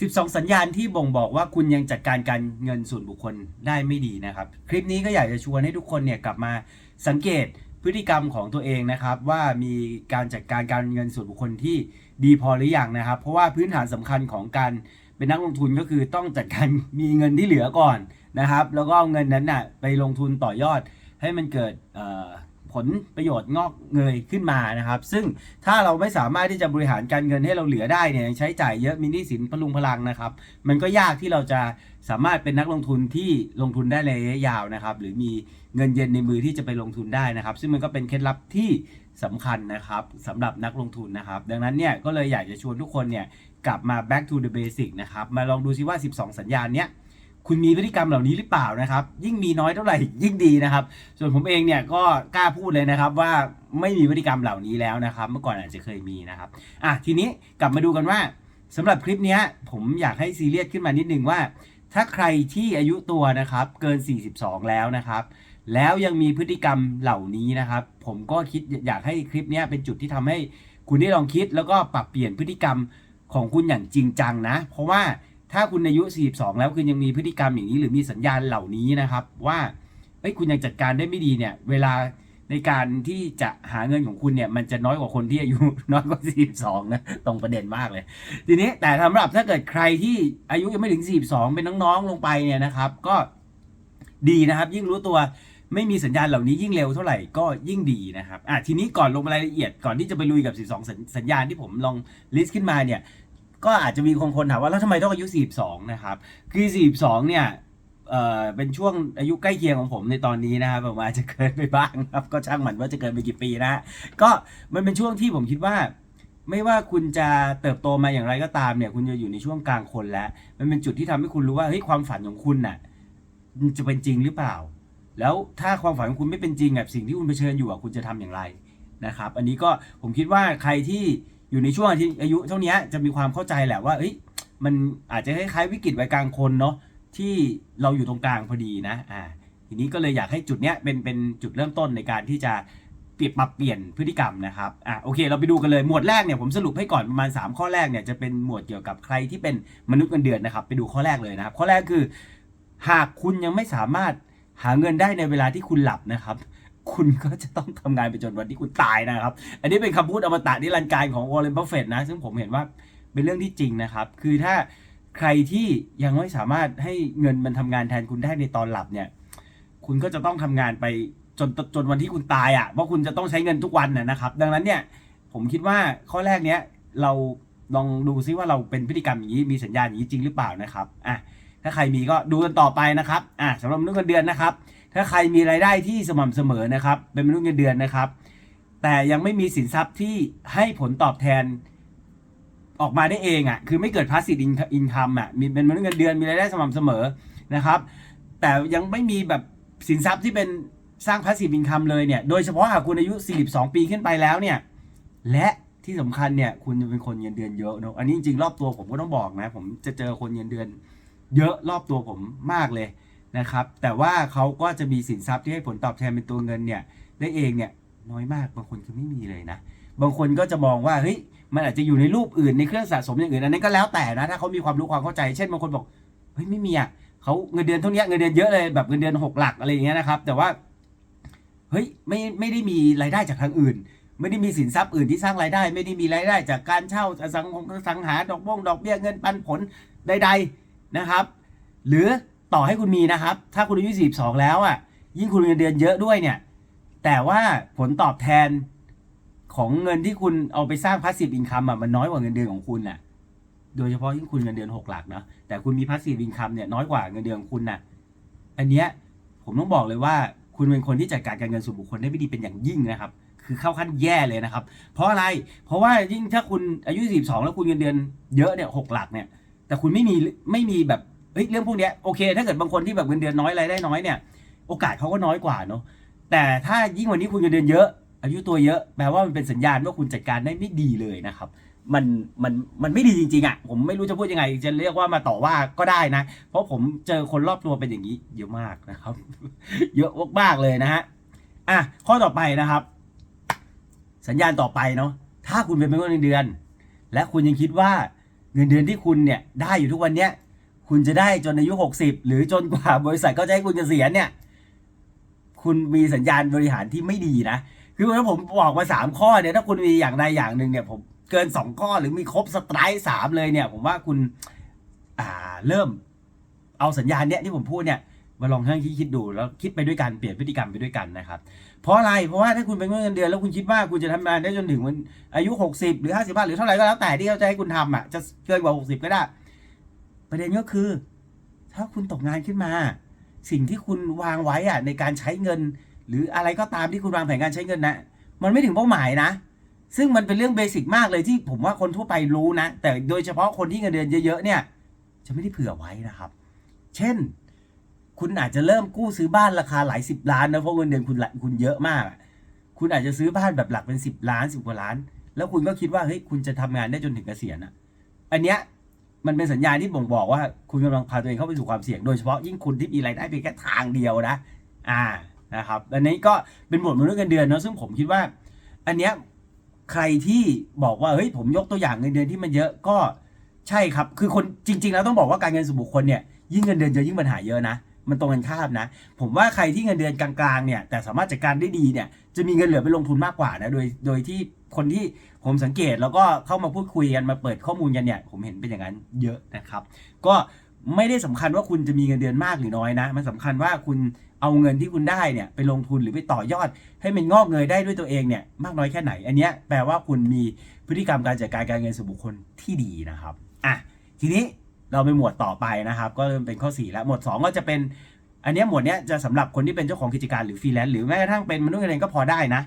12 สัญญาณที่บ่งบอกว่าคุณยังจัดการการเงินส่วนบุคคลได้ไม่ดีนะครับ คลิปนี้ก็อยากจะชวนให้ทุกคนเนี่ยกลับมาสังเกตพฤติกรรมของตัวเองนะครับ ว่ามีการจัดการการเงินส่วนบุคคลที่ดีพอหรือยังนะครับ เพราะว่าพื้นฐานสำคัญของการเป็นนักลงทุนก็คือต้องจัดการมีเงินที่เหลือก่อนนะครับ แล้วก็เอาเงินนั้นน่ะไปลงทุนต่อยอดให้มันเกิด ผลประโยชน์งอกเงยขึ้นมานะครับ ซึ่งถ้าเราไม่สามารถที่จะบริหารการเงินให้เราเหลือได้เนี่ยใช้จ่ายเยอะมีหนี้สินพลุงพลังนะครับ มันก็ยากที่เราจะสามารถเป็นนักลงทุนที่ลงทุนได้ในระยะยาวนะครับ หรือมีเงินเย็นในมือที่จะไปลงทุนได้นะครับ ซึ่งมันก็เป็นเคล็ดลับที่สำคัญนะครับสำหรับนักลงทุนนะครับ ดังนั้นเนี่ยก็เลยอยากจะชวนทุกคนเนี่ยกลับมา back to the basic นะครับมาลองดูซิว่า 12 สัญญาณเนี้ย คุณมีพฤติกรรมเหล่านี้หรือเปล่านะครับ ยิ่งมีน้อยเท่าไหร่ยิ่งดีนะครับ ส่วนผมเองเนี่ยก็กล้าพูดเลยนะครับว่าไม่มีพฤติกรรมเหล่านี้แล้วนะครับ เมื่อก่อนอาจจะเคยมีนะครับอะทีนี้กลับมาดูกันว่าสำหรับคลิปเนี้ยผมอยากให้ซีเรียสขึ้นมานิดนึงว่า ถ้าใครที่อายุตัวนะครับเกิน 42 แล้วนะครับ แล้วยังมีพฤติกรรมเหล่านี้นะครับ ผมก็คิดอยากให้คลิปเนี้ยเป็นจุดที่ทำให้คุณได้ลองคิดแล้วก็ปรับเปลี่ยนพฤติกรรมของคุณอย่างจริงจังนะ เพราะว่า ถ้าคุณอายุ 42 แล้วคุณยังมีพฤติกรรมอย่างนี้ หรือมีสัญญาณเหล่านี้นะครับ ว่าเอ้ยคุณยังจัดการได้ไม่ดีเนี่ย เวลาในการที่จะหาเงินของคุณเนี่ย มันจะน้อยกว่าคนที่อายุน้อยกว่า 42 นะ ตรงประเด็นมากเลย ทีนี้แต่สำหรับถ้าเกิดใครที่อายุยังไม่ถึง 42 เป็นน้องๆลงไปเนี่ยนะครับ ก็ดีนะครับ ยิ่งรู้ตัวไม่มีสัญญาณเหล่านี้ยิ่งเร็วเท่าไหร่ก็ยิ่งดีนะครับอะทีนี้ก่อนลงรายละเอียดก่อนที่จะไปลุยกับ 12 สัญสัญญาณที่ผมลองลิสต์ขึ้นมาเนี่ย ก็อาจจะมีคนคนถามว่าแล้วทำไมต้องอายุ 42 นะครับ คือ 42 เนี่ยเอ่อเป็นช่วงอายุใกล้เคียงของผมในตอนนี้นะครับผมอาจจะเกินไปบ้างครับ ก็ช่างมันว่าจะเกินไปกี่ปีนะก็มันเป็นช่วงที่ผมคิดว่า ไม่ว่าคุณจะเติบโตมาอย่างไรก็ตามเนี่ย คุณจะอยู่ในช่วงกลางคนแล้ว มันเป็นจุดที่ทำให้คุณรู้ว่าเฮ้ยความฝันของคุณน่ะจะเป็นจริงหรือเปล่า แล้วถ้าความฝันของคุณไม่เป็นจริงแบบสิ่งที่คุณเผชิญอยู่อะคุณจะทำอย่างไรนะครับ อันนี้ก็ผมคิดว่าใครที่ อยู่ในช่วงที่อายุเท่านี้จะมีความเข้าใจแหละว่าเอ้ยมันอาจจะคล้ายๆวิกฤตวัยกลางคนเนาะที่เราอยู่ตรงกลางพอดีนะอ่าทีนี้ก็เลยอยากให้จุดเนี้ยเป็นเป็นจุดเริ่มต้นในการที่จะเปลี่ยนปรับเปลี่ยนพฤติกรรมนะครับอะโอเคเราไปดูกันเลยหมวดแรกเนี่ยผมสรุปให้ก่อนประมาณ 3 ข้อแรกเนี่ยจะเป็นหมวดเกี่ยวกับใครที่เป็นมนุษย์เงินเดือนนะครับ ไปดูข้อแรกเลยนะครับ ข้อแรกคือ หากคุณยังไม่สามารถหาเงินได้ในเวลาที่คุณหลับนะครับ คุณก็จะต้องทำงานไปจนวันที่คุณตายนะครับ อันนี้เป็นคำพูดอมตะนิรันดร์การของวอร์เรนบัฟเฟตนะ ซึ่งผมเห็นว่าเป็นเรื่องที่จริงนะครับ คือถ้าใครที่ยังไม่สามารถให้เงินมันทำงานแทนคุณได้ในตอนหลับเนี่ย คุณก็จะต้องทำงานไปจนจนวันที่คุณตายอะ่ะเพราะคุณจะต้องใช้เงินทุกวันนะครับ ดังนั้นเนี่ยผมคิดว่าข้อแรกเนี้ยเราลองดูซิว่าเราเป็นพฤติกรรมอย่างนี้มีสัญญาณอย่างนี้จริงหรือเปล่านะครับอะถ้าใครมีก็ดูกันต่อไปนะครับอะสำหรับมนุษย์เงินเดือนนะครับ ถ้าใครมีรายได้ที่สม่ำเสมอนะครับ เป็นมนุษย์เงินเดือนนะครับ แต่ยังไม่มีสินทรัพย์ที่ให้ผลตอบแทนออกมาได้เองอะ คือไม่เกิดพาสซีฟอินคัมอะ มีเป็นมนุษย์เงินเดือนมีรายได้สม่ำเสมอนะครับ แต่ยังไม่มีแบบสินทรัพย์ที่เป็นสร้างพาสซีฟอินคัมเลยเนี่ย โดยเฉพาะหากคุณอายุ 42 ปีขึ้นไปแล้วเนี่ย และที่สำคัญเนี่ย คุณจะเป็นคนเงินเดือนเยอะเนอะอันนี้จริงๆรอบตัวผมก็ต้องบอกนะ ผมจะเจอคนเงินเดือน เยอะรอบตัวผมมากเลย นะครับ แต่ว่าเขาก็จะมีสินทรัพย์ที่ให้ผลตอบแทนเป็นตัวเงินเนี่ยได้เองเนี่ยน้อยมากบางคนคือไม่มีเลยนะ บางคนก็จะมองว่าเฮ้ยมันอาจจะอยู่ในรูปอื่นในเครื่องสะสมอย่างอื่นอันนั้นก็แล้วแต่นะถ้าเขามีความรู้ความเข้าใจ เช่นบางคนบอกเฮ้ยไม่มีอะเขาเงินเดือนเท่านี้เงินเดือนเยอะเลยแบบเงินเดือนหกหลักอะไรอย่างเงี้ยนะครับ แต่ว่าเฮ้ยไม่ไม่ได้มีรายได้จากทางอื่น ไม่ได้มีสินทรัพย์อื่นที่สร้างรายได้ ไม่ได้มีรายได้จากการเช่าสังอสังหาดอกบ้งดอกเบี้ยเงินปันผลใด ๆนะครับ หรือ ต่อให้คุณมีนะครับ ถ้าคุณอายุ42 แล้วอะ ยิ่งคุณเงินเดือนเยอะด้วยเนี่ย แต่ว่าผลตอบแทนของเงินที่คุณเอาไปสร้างพาสซีฟอินคัมอะมันน้อยกว่าเงินเดือนของคุณน่ะ โดยเฉพาะยิ่งคุณเงินเดือนหกหลักเนาะแต่คุณมีพาสซีฟอินคัมเนี่ยน้อยกว่าเงินเดือนของคุณน่ะ อันเนี้ยผมต้องบอกเลยว่าคุณเป็นคนที่จัดการการเงินส่วนบุคคลได้ไม่ดีเป็นอย่างยิ่งนะครับ คือเข้าขั้นแย่เลยนะครับ เพราะอะไร เพราะว่ายิ่งถ้าคุณอายุ 42 แล้วคุณเงินเดือนเยอะเนี่ยหกหลักเนี่ย แต่คุณไม่มีไม่มีแบบ เฮ้ยเรื่องพวกเนี้ยโอเค ถ้าเกิดบางคนที่แบบเงินเดือนน้อยรายได้น้อยเนี่ย โอกาสเขาก็น้อยกว่าเนาะแต่ถ้ายิ่งวันนี้คุณเงินเดือนเยอะ อายุตัวเยอะแปลว่ามันเป็นสัญญาณว่าคุณจัดการได้ไม่ดีเลยนะครับมันมันมันไม่ดีจริงๆอะผมไม่รู้จะพูดยังไง จะเรียกว่ามาต่อว่าก็ได้นะ เพราะผมเจอคนรอบตัวเป็นอย่างนี้ เยอะมากนะครับ เยอะมากๆเลยนะฮะอะข้อต่อไปนะครับ สัญญาณต่อไปเนาะถ้าคุณเป็นมนุษย์เงินเดือน และคุณยังคิดว่าเงินเดือนที่คุณเนี่ยได้อยู่ทุกวันเนี้ย คุณจะได้จนอายุ 60 หรือจนกว่าบริษัทเขาจะให้คุณเกษียณเนี่ย คุณมีสัญญาณบริหารที่ไม่ดีนะ คือถ้าผมบอกมาสามข้อเนี่ยถ้าคุณมีอย่างใดอย่างหนึ่งเนี่ยผมเกินสองข้อหรือมีครบสไตร์สามเลยเนี่ย ผมว่าคุณอ่าเริ่มเอาสัญญาณเนี้ยที่ผมพูดเนี่ยมาลองให้คิดดูแล้วคิดไปด้วยกันเปลี่ยนพฤติกรรมไปด้วยกันนะครับ เพราะอะไรเพราะว่าถ้าคุณเป็นเงินเดือนแล้วคุณคิดว่าคุณจะทำงานได้จนถึงวันอายุ 60 หรือ 55 หรือเท่าไหร่ก็แล้วแต่ที่เขาจะให้คุณทำอะจะเกินกว่า 60 ก็ได้ ประเด็นก็คือ ถ้าคุณตกงานขึ้นมา สิ่งที่คุณวางไว้อะในการใช้เงิน หรืออะไรก็ตามที่คุณวางแผนการใช้เงินนะมันไม่ถึงเป้าหมายนะ ซึ่งมันเป็นเรื่องเบสิกมากเลยที่ผมว่าคนทั่วไปรู้นะ แต่โดยเฉพาะคนที่เงินเดือนเยอะๆเนี่ย จะไม่ได้เผื่อไว้นะครับ เช่น คุณอาจจะเริ่มกู้ซื้อบ้านราคาหลายสิบล้านนะเพราะเงินเดือนคุณคุณเยอะมาก คุณอาจจะซื้อบ้านแบบหลักเป็นสิบล้านสิบกว่าล้าน แล้วคุณก็คิดว่าเฮ้ยคุณจะทำงานได้จนถึงเกษียณอะอันเนี้ย มันเป็นสัญญาณที่บ่งบอกว่าคุณกำลังพาตัวเองเข้าไปสู่ความเสี่ยงโดยเฉพาะยิ่งคุณที่มีรายได้เพียงแค่ทางเดียวนะ อ่านะครับอันนี้ก็เป็นบทมนุษย์เงินเดือนเนาะซึ่งผมคิดว่า อันเนี้ยใครที่บอกว่าเฮ้ยผมยกตัวอย่างเงินเดือนที่มันเยอะก็ใช่ครับ คือคนจริง ๆ แล้วต้องบอกว่าการเงินส่วนบุคคลเนี่ยยิ่งเงินเดือนเยอะยิ่งปัญหาเยอะนะมันตรงกันข้ามนะ ผมว่าใครที่เงินเดือนกลางๆเนี่ยแต่สามารถจัดการได้ดีเนี่ยจะมีเงินเหลือไปลงทุนมากกว่านะโดยโดยที่ คนที่ผมสังเกตแล้วก็เข้ามาพูดคุยกันมาเปิดข้อมูลกันเนี่ยผมเห็นเป็นอย่างนั้นเยอะนะครับ ก็ไม่ได้สำคัญว่าคุณจะมีเงินเดือนมากหรือน้อยนะ มันสำคัญว่าคุณเอาเงินที่คุณได้เนี่ยไปลงทุนหรือไปต่อยอด ให้มันงอกเงยได้ด้วยตัวเองเนี่ยมากน้อยแค่ไหน อันนี้แปลว่าคุณมีพฤติกรรมการจัดการการเงินส่วนบุคคลที่ดีนะครับอะทีนี้เราไปหมวดต่อไปนะครับ ก็เริ่มเป็นข้อ 4 แล้วหมวด 2 ก็จะเป็น อันนี้หมวดเนี้ยจะสำหรับคนที่เป็นเจ้าของกิจการหรือฟรีแลนซ์หรือแม้กระทั่งเป็นมนุษย์เงินเดือนก็พอได้นะ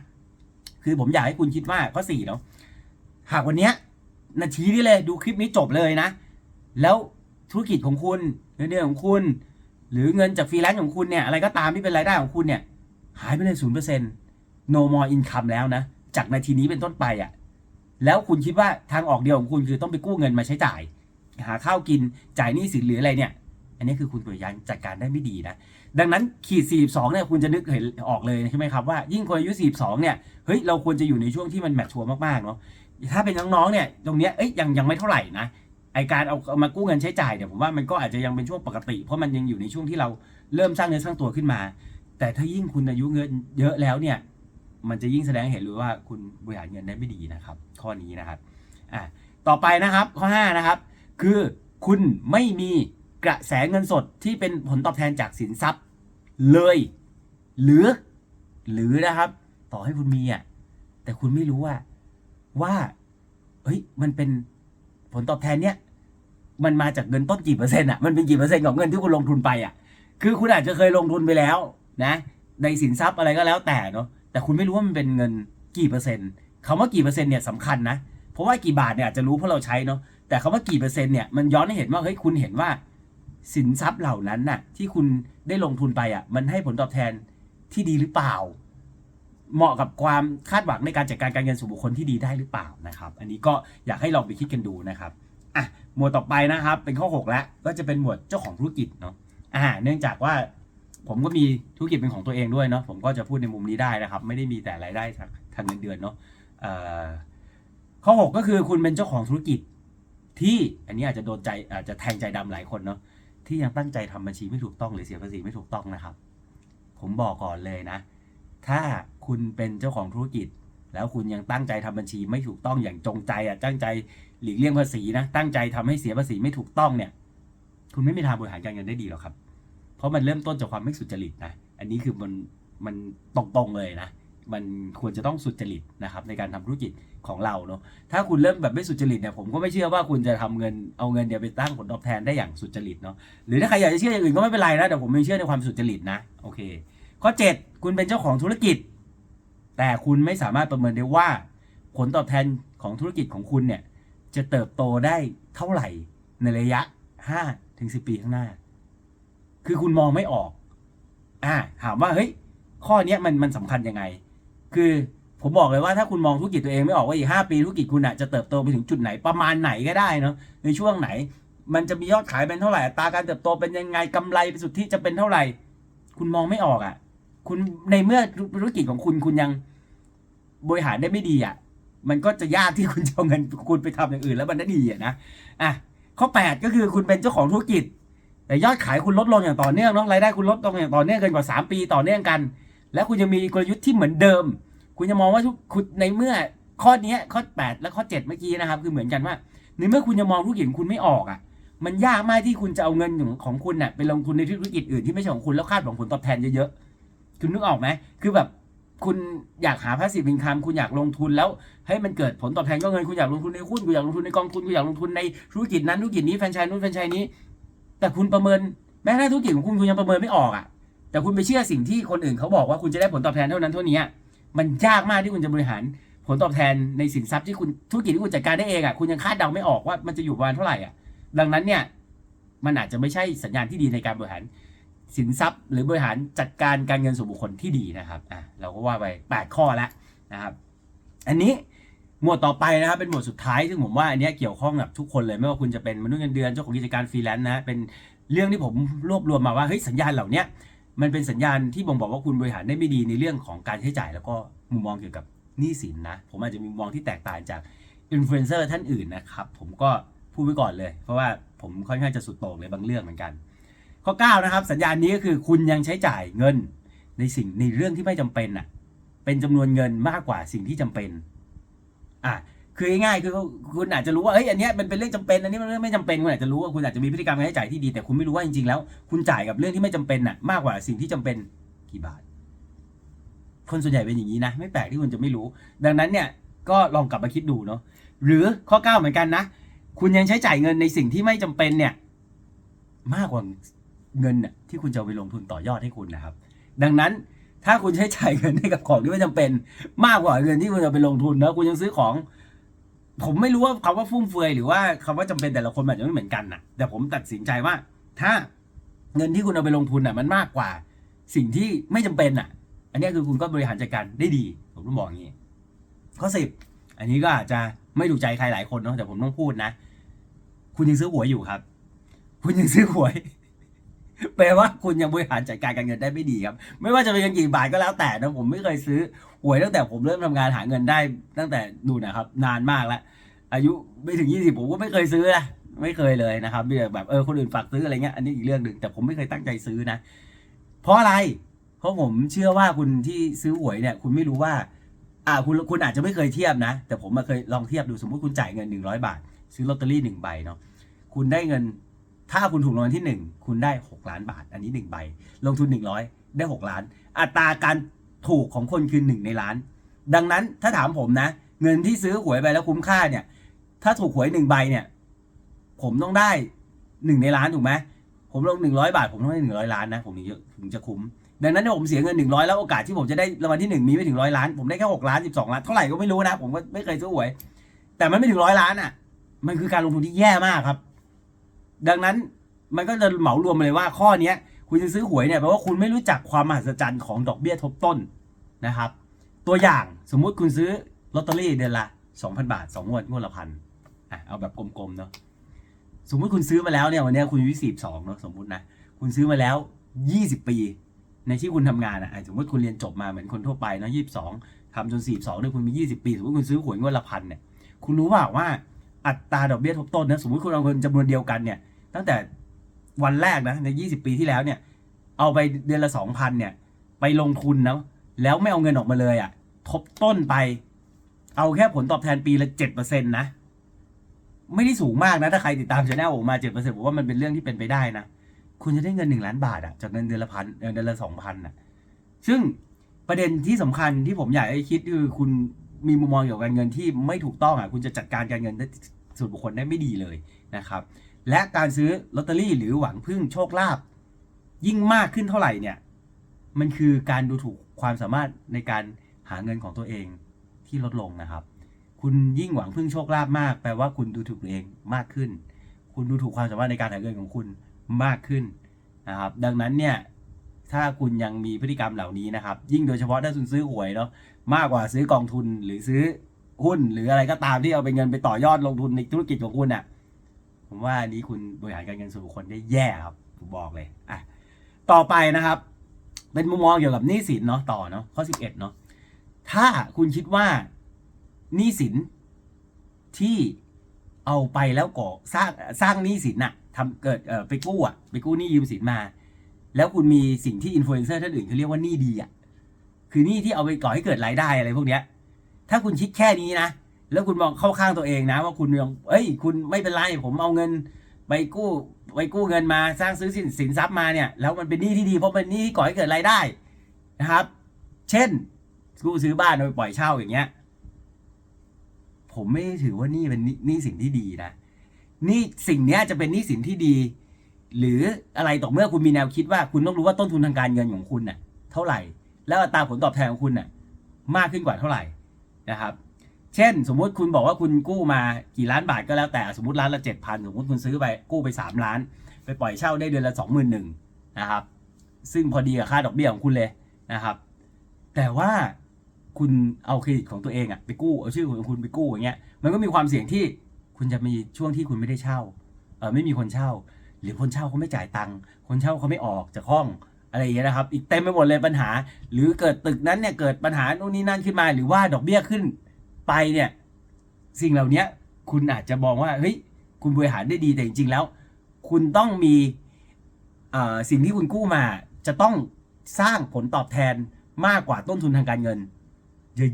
คือผมอยากให้คุณคิดว่าข้อ4เนาะหากวันเนี้ยนาทีนี้เลยดูคลิปนี้จบเลยนะ แล้วธุรกิจของคุณเงินเดือนของคุณ หรือเงินจากฟรีแลนซ์ของคุณเนี่ยอะไรก็ตามที่เป็นรายได้ของคุณเนี่ยหายไปเลยศูนย์เปอร์เซ็นต์ no more income แล้วนะ จากนาทีนี้เป็นต้นไปอะ่ะแล้วคุณคิดว่าทางออกเดียวของคุณคือต้องไปกู้เงินมาใช้จ่าย หาข้าวกินจ่ายหนี้สินหรืออะไรเนี่ย อันนี้คือคุณตัวย่างจัดการได้ไม่ดีนะ ดังนั้นขีด 42 เนี่ยคุณจะนึกเห็นออกเลยใช่ไหมครับว่ายิ่งคนอายุ 42 เนี่ยเฮ้ยเราควรจะอยู่ในช่วงที่มันแมทชัวร์มากๆเนาะถ้าเป็นน้องๆเนี่ยตรงเนี้ยเอ้ยยังยังไม่เท่าไหร่นะไอการเอาเอามากู้เงินใช้จ่ายเนี่ยผมว่ามันก็อาจจะยังเป็นช่วงปกติ เพราะมันยังอยู่ในช่วงที่เราเริ่มสร้างเนื้อสร้างตัวขึ้นมา แต่ถ้ายิ่งคุณอายุเงินเยอะแล้วเนี่ยมันจะยิ่งแสดงเห็นเลยว่าคุณบริหารเงินได้ไม่ดีนะครับ ข้อนี้นะครับอะต่อไปนะครับข้อ5นะครับคือคุณไม่มี กระแสเงินสดที่เป็นผลตอบแทนจากสินทรัพย์เลย หรือ หรือนะครับ ต่อให้คุณมีอะแต่คุณไม่รู้ว่าว่าเฮ้ยมันเป็นผลตอบแทนเนี้ยมันมาจากเงินต้นกี่เปอร์เซ็นต์อะมันเป็นกี่เปอร์เซ็นต์ของเงินที่คุณลงทุนไปอะคือคุณอาจจะเคยลงทุนไปแล้วนะในสินทรัพย์อะไรก็แล้วแต่เนาะแต่คุณไม่รู้ว่ามันเป็นเงินกี่เปอร์เซ็นต์คำว่ากี่เปอร์เซ็นต์เนี่ยสำคัญนะเพราะว่ากี่บาทเนี่ยอาจจะรู้เพราะเราใช้เนาะแต่คำว่ากี่เปอร์เซ็นต์เนี่ยมันย้อนให้เห็นว่าเฮ้ยคุณเห็นว่า สินทรัพย์เหล่านั้นน่ะ ที่คุณได้ลงทุนไปอะ มันให้ผลตอบแทนที่ดีหรือเปล่า เหมาะกับความคาดหวังในการจัดการการเงินส่วนบุคคลที่ดีได้หรือเปล่านะครับ อันนี้ก็อยากให้ลองไปคิดกันดูนะครับอะหมวดต่อไปนะครับ เป็นข้อ 6 แล้วก็จะเป็นหมวดเจ้าของธุรกิจเนาะอ่าเนื่องจากว่าผมก็มีธุรกิจเป็นของตัวเองด้วยเนาะผมก็จะพูดในมุมนี้ได้นะครับ ไม่ได้มีแต่รายได้ทางเงินเดือนเนาะข้อ 6 ก็คือคุณเป็นเจ้าของธุรกิจที่อันนี้อาจจะโดนใจอาจจะแทงใจดำหลายคนเนาะ ที่ยังตั้งใจทำบัญชีไม่ถูกต้องหรือเสียภาษีไม่ถูกต้องนะครับ ผมบอกก่อนเลยนะ ถ้าคุณเป็นเจ้าของธุรกิจ แล้วคุณยังตั้งใจทำบัญชีไม่ถูกต้องอย่างจงใจอะตั้งใจหลีกเลี่ยงภาษีนะตั้งใจทำให้เสียภาษีไม่ถูกต้องเนี่ย คุณไม่มีทางบริหารการเงินได้ดีหรอกครับ เพราะมันเริ่มต้นจากความไม่สุจริตนะอันนี้คือมันมันตรงๆเลยนะ มันควรจะต้องสุจริตนะครับในการทำธุรกิจของเราเนาะถ้าคุณเริ่มแบบไม่สุจริตเนี่ยผมก็ไม่เชื่อว่าคุณจะทำเงินเอาเงินเดียวไปตั้งผลตอบแทนได้อย่างสุจริตเนาะหรือถ้าใครอยากจะเชื่ออย่างอื่นก็ไม่เป็นไรนะแต่ผมไม่เชื่อในความสุจริตนะโอเค ข้อ 7 คุณเป็นเจ้าของธุรกิจ แต่คุณไม่สามารถประเมินได้ว่า ผลตอบแทนของธุรกิจของคุณเนี่ยจะเติบโตได้เท่าไหร่ในระยะ5ถึง10 ปีข้างหน้า คือคุณมองไม่ออกอ่าถามว่าเฮ้ยข้อนี้มันมันสำคัญยังไง คือผมบอกเลยว่าถ้าคุณมองธุรกิจตัวเองไม่ออกว่าอีกห้าปีธุรกิจคุณอะจะเติบโตไปถึงจุดไหนประมาณไหนก็ได้เนาะในช่วงไหน มันจะมียอดขายเป็นเท่าไหร่ตาการเติบโตเป็นยังไงกำไรเป็นสุดทธิจะเป็นเท่าไหร่ คุณมองไม่ออกอะ คุณในเมื่อธุรกิจของคุณคุณยังบริหารได้ไม่ดีอะ มันก็จะยากที่คุณจะเอาเงินคุณไปทำอย่างอื่นแล้วมันได้ดีอะนะอะข้อ 8 ก็คือคุณเป็นเจ้าของธุรกิจ แต่ยอดขายคุณลดลงอย่างต่อเนื่องเนาะรายได้คุณลดลงอย่างต่อเนื่องเกินกว่า 3 ปีต่อเนื่องกัน แล้วคุณจะมีกลยุทธ์ที่เหมือนเดิม คุณจะมองว่าทุกคุณในเมื่อข้อนี้ข้อ 8 และข้อ 7 เมื่อกี้นะครับ คือเหมือนกันว่าในเมื่อคุณจะมองธุรกิจของคุณไม่ออกอะ มันยากมากที่คุณจะเอาเงินของของคุณน่ะไปลงทุนในธุรกิจอื่นที่ไม่ใช่ของคุณแล้วคาดหวังผลตอบแทนเยอะๆคุณนึกออกไหมคือแบบคุณอยากหาพาสซีฟอินคัมคุณอยากลงทุนแล้วให้มันเกิดผลตอบแทนก็เงินคุณอยากลงทุนในหุ้นคุณอยากลงทุนในกองทุนคุณอยากลงทุนในธุรกิจนั้นธุรกิจนี้แฟรนไชส์นู้นแฟรนไชส์นี้ แต่คุณประเมินแม้แต่ธุรกิจของคุณคุณยังประเมินไม่ออกอะ แต่คุณไปเชื่อสิ่งที่คนอื่นเขาบอกว่าคุณจะได้ผลตอบแทนเท่านั้นเท่านี้มันยากมากที่คุณจะบริหารผลตอบแทนในสินทรัพย์ที่คุณธุรกิจที่คุณจัดการได้เองอะคุณยังคาดเดาไม่ออกว่ามันจะอยู่ประมาณเท่าไหร่อะดังนั้นเนี่ยมันอาจจะไม่ใช่สัญญาณที่ดีในการบริหารสินทรัพย์ หรือบริหารจัดการการเงินส่วนบุคคลที่ดีนะครับอะเราก็ว่าไป 8 ข้อแล้วนะครับอันนี้หมวดต่อไปนะครับเป็นหมวดสุดท้ายซึ่งผมว่าอันนี้เกี่ยวข้องกับทุกคนเลยไม่ว่าคุณจะเป็นมนุษย์เงินเดือนเจ้าของกิจการฟรีแลนซ์นะเป็นเรื่องที่ผมรวบรวมมาว่าเฮ้ยสัญญาณเหล่านี้ มันเป็นสัญญาณที่บ่งบอกว่าคุณบริหารได้ไม่ดีในเรื่องของการใช้จ่าย แล้วก็มุมมองเกี่ยวกับหนี้สินนะ ผมอาจจะมีมุมมองที่แตกต่างจากอินฟลูเอนเซอร์ท่านอื่นนะครับ ผมก็พูดไว้ก่อนเลย เพราะว่าผมค่อนข้างจะสุดโต่งในบางเรื่องเหมือนกัน ข้อ 9 นะครับ สัญญาณนี้ก็คือคุณยังใช้จ่ายเงินในสิ่งในเรื่องที่ไม่จำเป็นอะเป็นจำนวนเงินมากกว่าสิ่งที่จำเป็นอะ คือง่ายๆคือคุณอาจจะรู้ว่าเฮ้ยอันนี้มันเป็นเรื่องจำเป็นอันนี้มันเรื่องไม่จำเป็นคุณอาจจะรู้ว่าคุณอาจจะมีพฤติกรรมการใช้จ่ายที่ดี แต่คุณไม่รู้ว่าจริงๆแล้ว คุณจ่ายกับเรื่องที่ไม่จำเป็นน่ะมากกว่าสิ่งที่จำเป็นกี่บาท คนส่วนใหญ่เป็นอย่างนี้นะ ไม่แปลกที่คุณจะไม่รู้ ดังนั้นเนี่ยก็ลองกลับมาคิดดูเนาะหรือข้อ9เหมือนกันนะคุณยังใช้จ่ายเงินในสิ่งที่ไม่จำเป็นเนี่ยมากกว่าเงินน่ะที่คุณจะไปลงทุนต่อยอดให้คุณนะครับ ดังนั้นถ้าคุณใช้จ่ายเงินให้กับของที่ไม่จำเป็น มากกว่าเงินที่คุณจะไปลงทุนนะคุณยังซื้อของ ผมไม่รู้ว่าคำว่าฟุ่มเฟือยหรือว่าคำว่าจำเป็นแต่ละคนอาจจะไม่เหมือนกันนะแต่ผมตัดสินใจว่า ถ้าเงินที่คุณเอาไปลงทุนน่ะ มันมากกว่า สิ่งที่ไม่จำเป็นน่ะ อันนี้คือคุณก็บริหารจัดการได้ดี ผมต้องบอกอย่างนี้ข้อสิบอันนี้ก็อาจจะไม่ถูกใจใครหลายคนเนาะแต่ผมต้องพูดนะ คุณยังซื้อหวยอยู่ครับ คุณยังซื้อหวยแปลว่าคุณยังบริหารจัดการการเงินได้ไม่ดีครับ ไม่ว่าจะเป็นเงินกี่บาทก็แล้วแต่นะผมไม่เคยซื้อหวยตั้งแต่ผมเริ่มทำงานหาเงินได้ตั้งแต่ดูนะครับ นานมากแล้ว อายุไม่ถึงยี่สิบผมก็ไม่เคยซื้อนะไม่เคยเลยนะครับแบบเออคนอื่นฝากซื้ออะไรเงี้ยอันนี้อีกเรื่องหนึ่งแต่ผมไม่เคยตั้งใจซื้อนะ เพราะอะไร เพราะผมเชื่อว่าคุณที่ซื้อหวยเนี่ย คุณไม่รู้ว่า อ่าคุณคุณอาจจะไม่เคยเทียบนะ แต่ผมมาเคยลองเทียบดูสมมติคุณจ่ายเงินหนึ่งร้อยบาท ซื้อลอตเตอรี่หนึ่งใบเนาะคุณได้เงิน ถ้าคุณถูกรางวัลที่หนึ่งคุณได้หกล้านบาท อันนี้หนึ่งใบ ลงทุนหนึ่งร้อยได้หกล้าน อัตราการถูกของคนคือหนึ่งในล้าน ดังนั้นถ้าถามผมนะ เงินที่ซื้อหวยไปแล้วคุ้มค่าเนี่ย ถ้าถูกหวยหนึ่งใบเนี่ย ผมต้องได้หนึ่งในล้านถูกไหมผมลงหนึ่งร้อยบาท ผมต้องได้หนึ่งร้อยล้านนะ ผมถึงจะถึงจะคุ้ม ดังนั้นถ้าผมเสียเงินหนึ่งร้อยแล้วโอกาสที่ผมจะได้รางวัลที่หนึ่งมีไม่ถึงร้อยล้าน ผมได้แค่หกล้านสิบสองล้าน เท่าไหร่ก็ไม่รู้นะ ผมก็ไม่เคยซื้อหวย แต่มันไม่ถึงร้อยล้านอะ มันคือการลงทุนที่แย่มากครับ ดังนั้นมันก็จะเหมารวมมาเลยว่าข้อเนี้ย คุณจะซื้อหวยเนี่ยแปลว่าคุณไม่รู้จักความมหัศจรรย์ของดอกเบี้ยทบต้นนะครับ ตัวอย่างสมมุติคุณซื้อลอตเตอรี่เดือนละสองพันบาทสองงวดงวดละพัน อะเอาแบบกลมๆเนาะสมมุติคุณซื้อมาแล้วเนี่ยวันนี้คุณอายุสี่สองเนาะสมมุตินะคุณซื้อมาแล้วยี่สิบปี ในที่คุณทำงานอะสมมติคุณเรียนจบมาเหมือนคนทั่วไปเนาะยี่สิบสองทำจนสี่สองเนี่ยคุณมียี่สิบปี สมมติคุณซื้อหวยงวดละพันเนี่ยคุณรู้เปล่าว่าอัตราดอกเบี้ยทบต้นนะสมมติคุณเอาเงินจำนวนเดียวกันเนี่ย ตั้งแต่วันแรกนะในยี่สิบปีที่แล้วเนี่ย เอาไปเดือนละสองพันเนี่ย ไปลงทุนนะแล้วไม่เอาเงินออกมาเลยอะ ทบต้นไป เอาแค่ผลตอบแทนปีละเจ็ดเปอร์เซ็นต์นะ ไม่ได้สูงมากนะ ถ้าใครติดตามช anel ผมมาเจ็ดเปอร์เซ็นต์ผมว่ามันเป็นเรื่องที่เป็นไปได้นะ คุณจะได้เงินหนึ่งล้านบาทอะจากเงินเดือนละพันเดือนละสองพันอะซึ่งประเด็นที่สำคัญที่ผมอยากให้คิดคือคุณมีมุมมองเกี่ยวกับการเงินที่ไม่ถูกต้องอะคุณจะจัดการการเงินได้ส่วนบุคคลได้ไม่ดีเลยนะครับ และการซื้อลอตเตอรี่หรือหวังพึ่งโชคลาภยิ่งมากขึ้นเท่าไหร่เนี่ย มันคือการดูถูกความสามารถในการหาเงินของตัวเองที่ลดลงนะครับ คุณยิ่งหวังพึ่งโชคลาภมาก แปลว่าคุณดูถูกตัวเองมากขึ้น คุณดูถูกความสามารถในการหาเงินของคุณมากขึ้นนะครับ ดังนั้นเนี่ย ถ้าคุณยังมีพฤติกรรมเหล่านี้นะครับ ยิ่งโดยเฉพาะถ้าคุณซื้อหวยเนาะ มากกว่าซื้อกองทุนหรือซื้อหุ้นหรืออะไรก็ตามที่เอาไปเงินไปต่อยอดลงทุนในธุรกิจของคุณอะ ผมว่าอันนี้คุณบริหารการเงินส่วนบุคคลได้แย่ครับ ผมบอกเลย อะ ต่อไปนะครับ เป็นมุมมองเกี่ยวกับหนี้สินเนาะ ต่อเนาะ ข้อ 11เนาะ ถ้าคุณคิดว่า หนี้สินที่เอาไปแล้วก่อสร้างสร้างหนี้สินอะทำเกิดเออไปกู้อะไปกู้หนี้ยืมสินมา แล้วคุณมีสิ่งที่อินฟลูเอนเซอร์ท่านอื่นเขาเรียกว่าหนี้ดีอะคือหนี้ที่เอาไปก่อให้เกิดรายได้อะไรพวกเนี้ย ถ้าคุณคิดแค่นี้นะ แล้วคุณมองเข้าข้างตัวเองนะ ว่าคุณยังเอ้ย คุณไม่เป็นไรผมเอาเงินไปกู้ไปกู้เงินมาสร้างซื้อสินสินทรัพย์มาเนี่ยแล้วมันเป็นหนี้ที่ดีเพราะเป็นหนี้ที่ก่อให้เกิดรายได้นะครับ เช่นกู้ซื้อบ้านโดยปล่อยเช่าอย่างเงี้ย ผมไม่ถือว่านี่เป็นหนี้สินที่ดีนะนี่สิ่งเนี้ยจะเป็นหนี้สินที่ดี หรืออะไรต่อเมื่อคุณมีแนวคิดว่าคุณต้องรู้ว่าต้นทุนทางการเงินของคุณน่ะ เท่าไหร่ แล้วอัตราผลตอบแทนของคุณน่ะ มากขึ้นกว่าเท่าไหร่นะครับ เช่น สมมุติคุณบอกว่าคุณกู้มากี่ล้านบาทก็แล้วแต่สมมติล้านละเจ็ดพันสมมติคุณซื้อไปกู้ไปสามล้าน ไปปล่อยเช่าได้เดือนละสองหมื่นหนึ่งนะครับ ซึ่งพอดีกับค่าดอกเบี้ยของคุณเลยนะครับ แต่ว่า คุณเอาเครดิตของตัวเองอะไปกู้เอาชื่อของคุณไปกู้อย่างเงี้ยมันก็มีความเสี่ยงที่คุณจะมีช่วงที่คุณไม่ได้เช่าเออไม่มีคนเช่า หรือคนเช่าเขาไม่จ่ายตังค์คนเช่าเขาไม่ออกจากห้องอะไรอย่างเงี้ยนะครับ อีกเต็มไปหมดเลยปัญหา หรือเกิดตึกนั้นเนี่ยเกิดปัญหาโน่นนี่นั่นขึ้นมา หรือว่าดอกเบี้ยขึ้นไปเนี่ยสิ่งเหล่านี้คุณอาจจะมองว่าเฮ้ยคุณบริหารได้ดีแต่จริงๆแล้ว คุณต้องมีสิ่งที่คุณกู้มาจะต้องสร้างผลตอบแทนมากกว่าต้นทุนทางการเงิน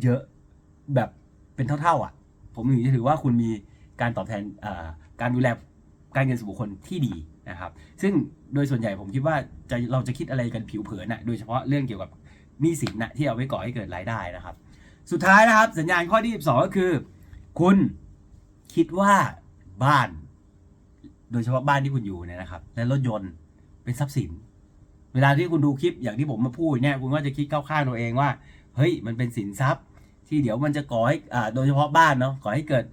เยอะๆ แบบเป็นเท่าๆอะ ผมถึงจะถือว่าคุณมีการตอบแทนการดูแลการเงินส่วนบุคคลที่ดีนะครับ ซึ่งโดยส่วนใหญ่ผมคิดว่าจะเราจะคิดอะไรกันผิวเผินนะโดยเฉพาะเรื่องเกี่ยวกับหนี้สินนะที่เอาไว้ก่อให้เกิดรายได้นะครับ สุดท้ายนะครับสัญญาณข้อที่12ก็คือ คุณคิดว่าบ้าน โดยเฉพาะบ้านที่คุณอยู่เนี่ยนะครับ และรถยนต์เป็นทรัพย์สิน เวลาที่คุณดูคลิปอย่างที่ผมมาพูดเนี่ยคุณก็จะคิดเข้าข้างตัวเองว่า เฮ้ยมันเป็นสินทรัพย์ ที่เดี๋ยวมันจะก่อให้อ่าโดยเฉพาะบ้านเนาะก่อให้เกิด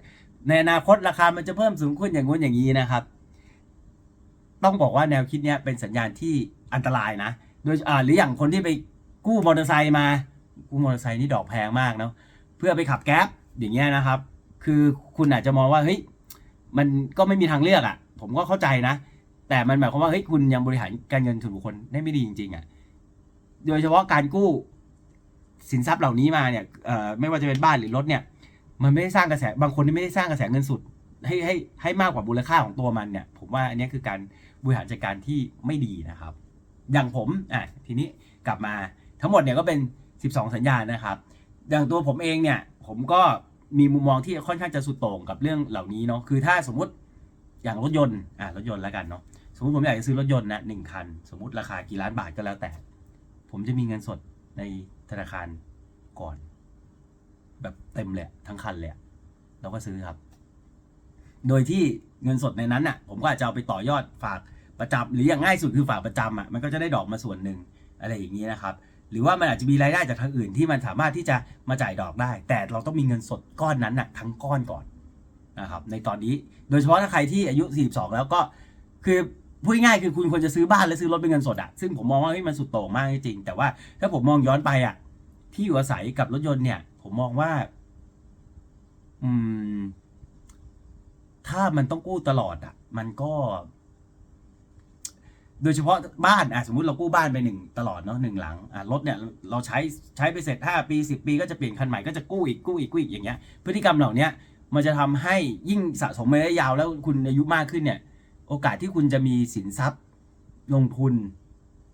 ในอนาคตราคามันจะเพิ่มสูงขึ้นอย่างงู้นอย่างนี้นะครับ ต้องบอกว่าแนวคิดเนี้ยเป็นสัญญาณที่อันตรายนะ โดยอ่าหรืออย่างคนที่ไปกู้มอเตอร์ไซค์มากู้มอเตอร์ไซค์นี่ดอกแพงมากเนาะเพื่อไปขับแก๊ปอย่างเงี้ยนะครับ คือคุณอาจจะมองว่าเฮ้ยมันก็ไม่มีทางเลือกอะ่ะ ผมก็เข้าใจนะ แต่มันหมายความว่าเฮ้ยคุณยังบริหารการเงินส่วนบุคคลได้ไม่ดีจริงๆอะ่ะ โดยเฉพาะการกู้ สินทรัพย์เหล่านี้มาเนี่ยไม่ว่าจะเป็นบ้านหรือรถเนี่ย มันไม่ได้สร้างกระแสบางคนที่ไม่ได้สร้างกระแสเงินสุดให้ให้ให้มากกว่ามูลค่าของตัวมันเนี่ย ผมว่าอันนี้คือการบริหารจัดการที่ไม่ดีนะครับ อย่างผมอะทีนี้กลับมาทั้งหมดเนี่ยก็เป็น 12 สัญญาณนะครับ อย่างตัวผมเองเนี่ย ผมก็มีมุมมองที่ค่อนข้างจะสุดโต่งกับเรื่องเหล่านี้เนาะคือถ้าสมมติอย่างรถยนต์อะรถยนต์แล้วกันเนาะสมมติผมอยากจะซื้อรถยนต์นะหนึ่งคัน สมมติราคากี่ล้านบาทก็แล้วแต่ ผมจะมีเงินสด ในธนาคารก่อน แบบเต็มเลยอะทั้งคันเลยเราก็ซื้อครับ โดยที่เงินสดในนั้นน่ะ ผมก็อาจจะเอาไปต่อยอดฝากประจำหรืออย่างง่ายสุดคือฝากประจำอะมันก็จะได้ดอกมาส่วนหนึ่งอะไรอย่างนี้นะครับ หรือว่ามันอาจจะมีรายได้จากทางอื่นที่มันสามารถที่จะมาจ่ายดอกได้ แต่เราต้องมีเงินสดก้อนนั้นน่ะทั้งก้อนก่อนนะครับ ในตอนนี้โดยเฉพาะถ้าใครที่อายุ 42 แล้วก็คือ พูดง่ายคือคุณควรจะซื้อบ้านและซื้อรถเป็นเงินสดอะซึ่งผมมองว่ามันสุดโต่งมากจริงแต่ว่าถ้าผมมองย้อนไปอะที่อยู่อาศัยกับรถยนต์เนี่ย ผมมองว่า อืม ถ้ามันต้องกู้ตลอดอะมันก็ โดยเฉพาะบ้านอะสมมติเรากู้บ้านไปหนึ่งตลอดเนาะหนึ่งหลังอะรถเนี่ย เราใช้ใช้ไปเสร็จห้าปีสิบปีก็จะเปลี่ยนคันใหม่ก็จะกู้อีกกู้อีกกู้อีกอย่างเงี้ย พฤติกรรมเหล่านี้มันจะทำให้ยิ่งสะสมระยะยาวแล้วคุณอายุมากขึ้นเนี่ย โอกาสที่คุณจะมีสินทรัพย์ลงทุน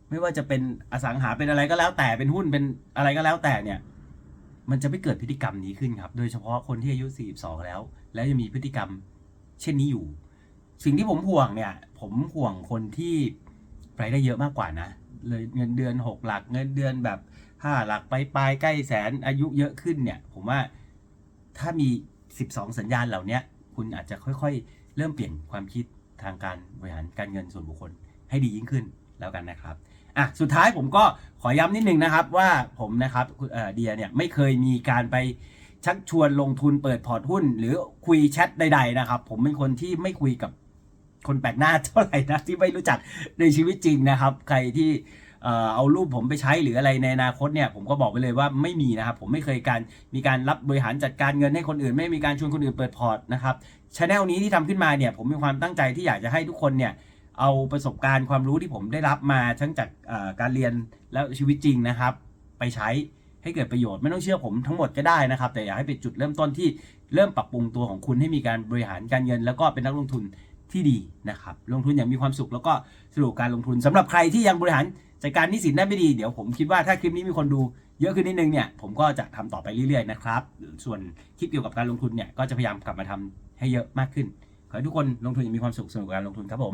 ไม่ว่าจะเป็นอสังหาเป็นอะไรก็แล้วแต่เป็นหุ้นเป็นอะไรก็แล้วแต่เนี่ย มันจะไม่เกิดพฤติกรรมนี้ขึ้นครับ โดยเฉพาะคนที่อายุ 42 แล้ว แล้วยังมีพฤติกรรมเช่นนี้อยู่ สิ่งที่ผมห่วงเนี่ย ผมห่วงคนที่รายได้เยอะมากกว่านะเลยเงินเดือน 6 หลัก เงินเดือนแบบ5หลักไปปลายใกล้แสนอายุเยอะขึ้นเนี่ย ผมว่าถ้ามี 12 สัญญาณเหล่านี้คุณอาจจะค่อยๆ เริ่มเปลี่ยนความคิด ทางการบริหารการเงินส่วนบุคคลให้ดียิ่งขึ้นแล้วกันนะครับอะสุดท้ายผมก็ขอย้ำนิดนึงนะครับว่าผมนะครับเอ่อเดียเนี่ยไม่เคยมีการไปชักชวนลงทุนเปิดพอร์ตหุ้น หรือคุยแชทใด ๆ นะครับ ผมเป็นคนที่ไม่คุยกับคนแปลกหน้าเท่าไหร่นะที่ไม่รู้จักในชีวิตจริงนะครับ ใครที่ เอารูปผมไปใช้หรืออะไรในอนาคตเนี่ยผมก็บอกไปเลยว่าไม่มีนะครับ ผมไม่เคยการมีการรับบริหารจัดการเงินให้คนอื่น ไม่มีการชวนคนอื่นเปิดพอร์ตนะครับชแนลนี้ที่ทำขึ้นมาเนี่ยผมมีความตั้งใจที่อยากจะให้ทุกคนเนี่ยเอาประสบการณ์ความรู้ที่ผมได้รับมาทั้งจากการเรียนแล้วชีวิตจริงนะครับ ไปใช้ให้เกิดประโยชน์ไม่ต้องเชื่อผมทั้งหมดก็ได้นะครับ แต่อยากให้เป็นจุดเริ่มต้นที่เริ่มปรับปรุงตัวของคุณให้มีการบริหารการเงิน แล้วก็เป็นนักลงทุนที่ดีนะครับ ลงทุนอย่างมีความสุขแล้วก็สรุปการลงทุนสำหรับใครที่ยังบริหาร จัดการหนี้สินได้ไม่ดีเดี๋ยวผมคิดว่าถ้าคลิปนี้มีคนดูเยอะขึ้นนิดนึงเนี่ยผมก็จะทำต่อไปเรื่อยๆนะครับส่วนคลิปเกี่ยวกับการลงทุนเนี่ยก็จะพยายามกลับมาทำให้เยอะมากขึ้นขอให้ทุกคนลงทุนอย่างมีความสุขสนุกกับการลงทุนครับผม